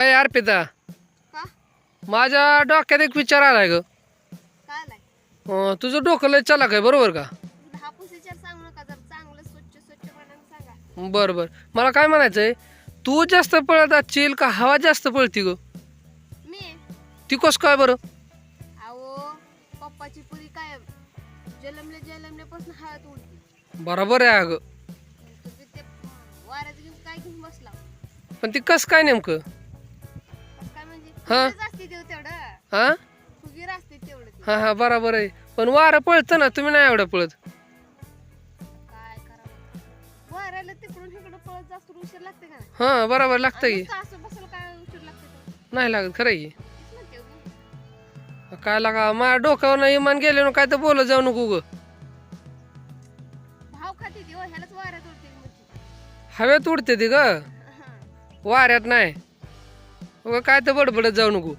काय अर्पिता. माझ्या डोक्यात एक विचार आलाय ग. अं, तुझं डोकं लय चला काय बरोबर का? बरं बरं. मला काय म्हणायचंय तू जास्त पळत असशील का हवा जास्त पळती ग? मी? ती कस काय बरं? पप्पाची पुरी काय जलमले जलमल्यापासून हळद बरोबर आहे अगं. ते वाऱ्यात घेऊन काय घेऊन बसला? पण ती कस काय नेमकं? हा? हा. हा हा बरोबर आहे. पण वारं पळतं ना तुम्ही नाही एवढं पळत. नाही? हा बरोबर लागतं की? नाही लागत खरं आहे. की हो. काय लागा माझ्या डोक्यावर इमान गेले ना काय तर बोलत जाऊ नको ग. हो हवेत उडते ती ग. वाऱ्यात नाही. काय तर बडबडत जाऊ नको.